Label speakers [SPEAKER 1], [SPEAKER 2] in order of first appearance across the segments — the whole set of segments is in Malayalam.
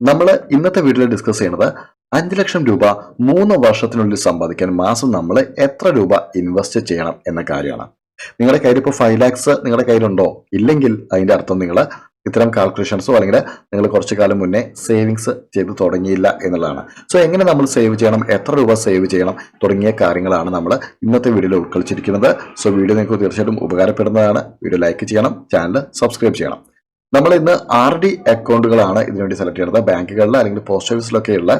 [SPEAKER 1] നമ്മൾ ഇന്നത്തെ വീഡിയോയിൽ ഡിസ്കസ് ചെയ്യുന്നത് അഞ്ച് ലക്ഷം രൂപ മൂന്ന് വർഷത്തിനുള്ളിൽ സമ്പാദിക്കാൻ മാസം നമ്മൾ എത്ര രൂപ ഇൻവെസ്റ്റ് ചെയ്യണം എന്ന കാര്യമാണ്. നിങ്ങളുടെ കയ്യിൽ ഇപ്പോൾ ഫൈവ് ലാക്സ് നിങ്ങളുടെ കയ്യിലുണ്ടോ? ഇല്ലെങ്കിൽ അതിന്റെ അർത്ഥം നിങ്ങൾ ഇത്തരം കാൽക്കുലേഷൻസോ അല്ലെങ്കിൽ നിങ്ങൾ കുറച്ചു കാലം മുന്നേ സേവിങ്സ് ചെയ്ത് തുടങ്ങിയില്ല എന്നുള്ളതാണ്. സോ എങ്ങനെ നമ്മൾ സേവ് ചെയ്യണം? എത്ര രൂപ സേവ് ചെയ്യണം? തുടങ്ങിയ കാര്യങ്ങളാണ് നമ്മൾ ഇന്നത്തെ വീഡിയോയിൽ ഉൾക്കൊള്ളിച്ചിരിക്കുന്നത്. സോ വീഡിയോ നിങ്ങൾക്ക് തീർച്ചയായിട്ടും ഉപകാരപ്പെടുന്നതാണ്. വീഡിയോ ലൈക്ക് ചെയ്യണം. ചാനൽ സബ്സ്ക്രൈബ് ചെയ്യണം. നമ്മൾ ഇന്ന് ആർ ഡി അക്കൗണ്ടുകളാണ് ഇതിനുവേണ്ടി സെലക്ട് ചെയ്യുന്നത്. ബാങ്കുകളിൽ അല്ലെങ്കിൽ പോസ്റ്റ് ഓഫീസിലൊക്കെയുള്ള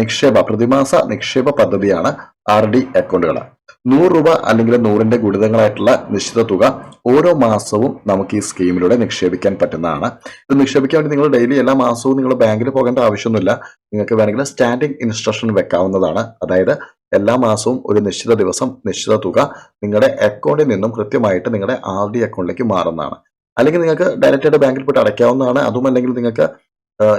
[SPEAKER 1] നിക്ഷേപ പ്രതിമാസ നിക്ഷേപ പദ്ധതിയാണ് ആർ ഡി അക്കൗണ്ടുകൾ. നൂറ് രൂപ അല്ലെങ്കിൽ നൂറിന്റെ ഗുണിതങ്ങളായിട്ടുള്ള നിശ്ചിത തുക ഓരോ മാസവും നമുക്ക് ഈ സ്കീമിലൂടെ നിക്ഷേപിക്കാൻ പറ്റുന്നതാണ്. ഇത് നിക്ഷേപിക്കാൻ വേണ്ടി നിങ്ങൾ ഡെയിലി എല്ലാ മാസവും നിങ്ങൾ ബാങ്കിൽ പോകേണ്ട ആവശ്യമൊന്നുമില്ല. നിങ്ങൾക്ക് വേണമെങ്കിൽ സ്റ്റാൻഡിംഗ് ഇൻസ്ട്രക്ഷൻ വെക്കാവുന്നതാണ്. അതായത് എല്ലാ മാസവും ഒരു നിശ്ചിത ദിവസം നിശ്ചിത തുക നിങ്ങളുടെ അക്കൗണ്ടിൽ നിന്നും കൃത്യമായിട്ട് നിങ്ങളുടെ ആർ ഡി അക്കൗണ്ടിലേക്ക് മാറുന്നതാണ്. അല്ലെങ്കിൽ നിങ്ങൾക്ക് ഡയറക്റ്റ് ആയിട്ട് ബാങ്കിൽ പോയിട്ട് അടയ്ക്കാവുന്നതാണ്. അതും അല്ലെങ്കിൽ നിങ്ങൾക്ക്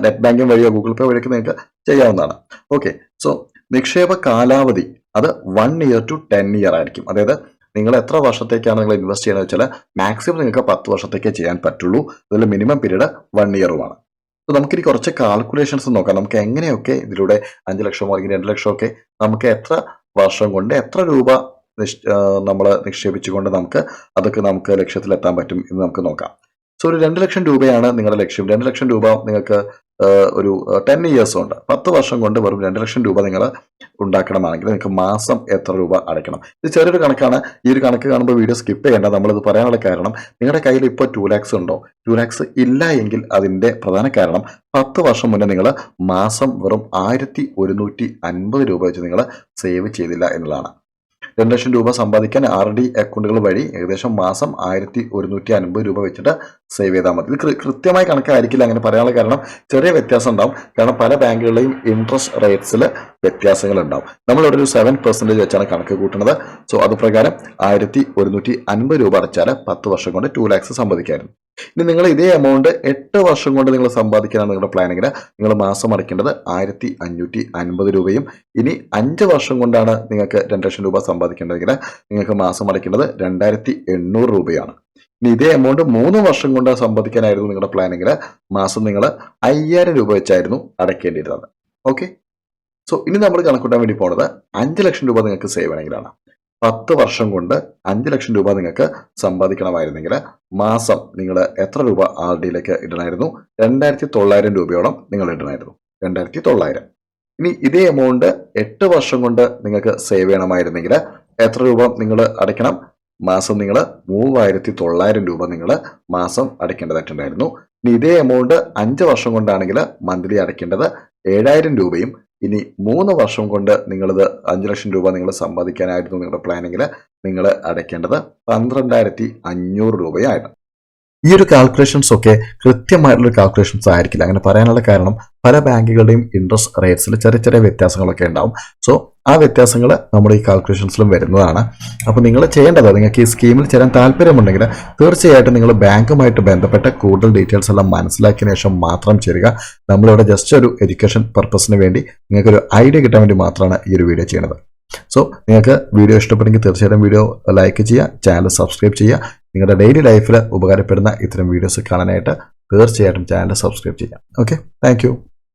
[SPEAKER 1] നെറ്റ് ബാങ്കിങ് വഴിയോ ഗൂഗിൾ പേ വഴിയൊക്കെ നിങ്ങൾക്ക് ചെയ്യാവുന്നതാണ്. ഓക്കെ സോ നിക്ഷേപ കാലാവധി അത് one year to ten year ആയിരിക്കും. അതായത് നിങ്ങൾ എത്ര വർഷത്തേക്കാണ് നിങ്ങൾ ഇൻവെസ്റ്റ് ചെയ്യുന്നത് വെച്ചാൽ മാക്സിമം നിങ്ങൾക്ക് പത്ത് വർഷത്തേക്കേ ചെയ്യാൻ പറ്റുള്ളൂ. അതിൽ മിനിമം പീരീഡ് വൺ ഇയറുമാണ് സോ നമുക്കിനി കുറച്ച് കാൽക്കുലേഷൻസ് നോക്കാം. നമുക്ക് എങ്ങനെയൊക്കെ ഇതിലൂടെ അഞ്ച് ലക്ഷമോ അല്ലെങ്കിൽ രണ്ട് ലക്ഷമോ ഒക്കെ നമുക്ക് എത്ര വർഷം കൊണ്ട് എത്ര രൂപ നമ്മൾ നിക്ഷേപിച്ചുകൊണ്ട് നമുക്ക് അതൊക്കെ നമുക്ക് ലക്ഷ്യത്തിലെത്താൻ പറ്റും എന്ന് നമുക്ക് നോക്കാം. സോ ഒരു രണ്ട് ലക്ഷം രൂപയാണ് നിങ്ങളുടെ ലക്ഷ്യം. രണ്ട് ലക്ഷം രൂപ നിങ്ങൾക്ക് ഒരു ടെൻ ഇയേഴ്സ് ഉണ്ട്. പത്ത് വർഷം കൊണ്ട് വെറും രണ്ട് ലക്ഷം രൂപ നിങ്ങൾ ഉണ്ടാക്കണമാണെങ്കിൽ നിങ്ങൾക്ക് മാസം എത്ര രൂപ അടയ്ക്കണം. ഇത് ചെറിയൊരു കണക്കാണ്. ഈ ഒരു കണക്ക് കാണുമ്പോൾ വീഡിയോ സ്കിപ്പ് ചെയ്യേണ്ട. നമ്മളിത് പറയാനുള്ള കാരണം നിങ്ങളുടെ കയ്യിൽ ഇപ്പോൾ ടു ലാക്സ് ഉണ്ടോ? ടു ലാക്സ് ഇല്ല എങ്കിൽ അതിന്റെ പ്രധാന കാരണം പത്ത് വർഷം മുന്നേ നിങ്ങൾ മാസം വെറും ആയിരത്തി ഒരുന്നൂറ്റി അൻപത് രൂപ വെച്ച് നിങ്ങൾ സേവ് ചെയ്തില്ല എന്നുള്ളതാണ്. രണ്ട് ലക്ഷം രൂപ സമ്പാദിക്കാൻ ആർ ഡി അക്കൗണ്ടുകൾ വഴി ഏകദേശം മാസം ആയിരത്തി ഒരുന്നൂറ്റി അൻപത് രൂപ വെച്ചിട്ട് സേവ് ചെയ്താൽ മതി. ഇത് കൃത്യമായി കണക്കായിരിക്കില്ല അങ്ങനെ പറയാനുള്ള കാരണം ചെറിയ വ്യത്യാസം ഉണ്ടാവും. കാരണം പല ബാങ്കുകളുടെയും ഇൻട്രസ്റ്റ് റേറ്റ്സിൽ വ്യത്യാസങ്ങൾ ഉണ്ടാവും. നമ്മളിവിടെ ഒരു സെവൻ പെർസെന്റേജ് വെച്ചാണ് കണക്ക് കൂട്ടുന്നത്. സോ അത് പ്രകാരം ആയിരത്തി ഒരുന്നൂറ്റി അൻപത് രൂപ അടച്ചാൽ പത്ത് വർഷം കൊണ്ട് ടു ലാക്സ് സമ്പാദിക്കായിരുന്നു. ഇനി നിങ്ങൾ ഇതേ എമൗണ്ട് എട്ട് വർഷം കൊണ്ട് നിങ്ങൾ സമ്പാദിക്കാനാണ് നിങ്ങളുടെ പ്ലാനെങ്കിൽ നിങ്ങൾ മാസം അടയ്ക്കേണ്ടത് ആയിരത്തി അഞ്ഞൂറ്റി അൻപത് രൂപയും ഇനി അഞ്ച് വർഷം കൊണ്ടാണ് നിങ്ങൾക്ക് രണ്ട് ലക്ഷം രൂപ സമ്പാദിക്കേണ്ടതെങ്കിൽ നിങ്ങൾക്ക് മാസം അടയ്ക്കേണ്ടത് രണ്ടായിരത്തി എണ്ണൂറ് രൂപയാണ്. ഇനി ഇതേ എമൗണ്ട് മൂന്ന് വർഷം കൊണ്ട് സമ്പാദിക്കാനായിരുന്നു നിങ്ങളുടെ പ്ലാനെങ്കിൽ മാസം നിങ്ങൾ അയ്യായിരം രൂപ വെച്ചായിരുന്നു അടയ്ക്കേണ്ടിയിരുന്നത്. ഓക്കെ സോ ഇനി നമ്മൾ കണക്കൂട്ടാൻ വേണ്ടി പോണത് അഞ്ച് ലക്ഷം രൂപ നിങ്ങൾക്ക് സേവ് ചെയ്യണമെങ്കിലാണ് പത്ത് വർഷം കൊണ്ട് അഞ്ച് ലക്ഷം രൂപ നിങ്ങൾക്ക് സമ്പാദിക്കണമായിരുന്നെങ്കിൽ മാസം നിങ്ങൾ എത്ര രൂപ ആർ ഡിയിലേക്ക് ഇടണമായിരുന്നു? രണ്ടായിരത്തി തൊള്ളായിരം രൂപയോളം നിങ്ങൾ ഇടണമായിരുന്നു. രണ്ടായിരത്തി തൊള്ളായിരം. ഇനി ഇതേ എമൗണ്ട് എട്ട് വർഷം കൊണ്ട് നിങ്ങൾക്ക് സേവ് ചെയ്യണമായിരുന്നെങ്കിൽ എത്ര രൂപ നിങ്ങൾ അടയ്ക്കണം? മാസം നിങ്ങൾ മൂവായിരത്തി തൊള്ളായിരം രൂപ നിങ്ങൾ മാസം അടയ്ക്കേണ്ടതായിട്ടുണ്ടായിരുന്നു. ഇനി ഇതേ എമൗണ്ട് അഞ്ച് വർഷം കൊണ്ടാണെങ്കിൽ മന്ത്ലി അടയ്ക്കേണ്ടത്. ഏഴായിരം രൂപയും ഇനി മൂന്ന് വർഷം കൊണ്ട് നിങ്ങളിത് അഞ്ച് ലക്ഷം രൂപ നിങ്ങൾ സമ്പാദിക്കാനായിരുന്നു നിങ്ങളുടെ പ്ലാനെങ്കിൽ നിങ്ങൾ അടയ്ക്കേണ്ടത് പന്ത്രണ്ടായിരത്തി അഞ്ഞൂറ് രൂപയായിരുന്നു. ഈ ഒരു കാൽക്കുലേഷൻസ് ഒക്കെ കൃത്യമായിട്ടുള്ള കാൽക്കുലേഷൻസ് ആയിരിക്കില്ല. അങ്ങനെ പറയാനുള്ള കാരണം പല ബാങ്കുകളുടെയും ഇൻട്രസ്റ്റ് റേറ്റ്സിൽ ചെറിയ ചെറിയ വ്യത്യാസങ്ങളൊക്കെ ഉണ്ടാവും. സോ ആ വ്യത്യാസങ്ങൾ നമ്മുടെ ഈ കാൽക്കുലേഷൻസിലും വരുന്നതാണ്. അപ്പോൾ നിങ്ങൾ ചെയ്യേണ്ടത് നിങ്ങൾക്ക് ഈ സ്കീമിൽ ചേരാൻ താല്പര്യമുണ്ടെങ്കിൽ തീർച്ചയായിട്ടും നിങ്ങൾ ബാങ്കുമായിട്ട് ബന്ധപ്പെട്ട കൂടുതൽ ഡീറ്റെയിൽസ് എല്ലാം മനസ്സിലാക്കിയ ശേഷം മാത്രം ചേരുക. നമ്മളിവിടെ ജസ്റ്റ് ഒരു എഡ്യൂക്കേഷൻ പർപ്പസിന് വേണ്ടി നിങ്ങൾക്കൊരു ഐഡിയ കിട്ടാൻ വേണ്ടി മാത്രമാണ് ഈ ഒരു വീഡിയോ ചെയ്യുന്നത്. സോ നിങ്ങൾക്ക് വീഡിയോ ഇഷ്ടപ്പെട്ടെങ്കിൽ തീർച്ചയായിട്ടും വീഡിയോ ലൈക്ക് ചെയ്യുക ചാനൽ സബ്സ്ക്രൈബ് ചെയ്യുക. നിങ്ങളുടെ ഡെയിലി ലൈഫിൽ ഉപകാരപ്പെടുന്ന ഇത്തരം വീഡിയോസ് കാണാനായിട്ട് തീർച്ചയായിട്ടും ചാനൽ സബ്സ്ക്രൈബ് ചെയ്യുക. Okay thank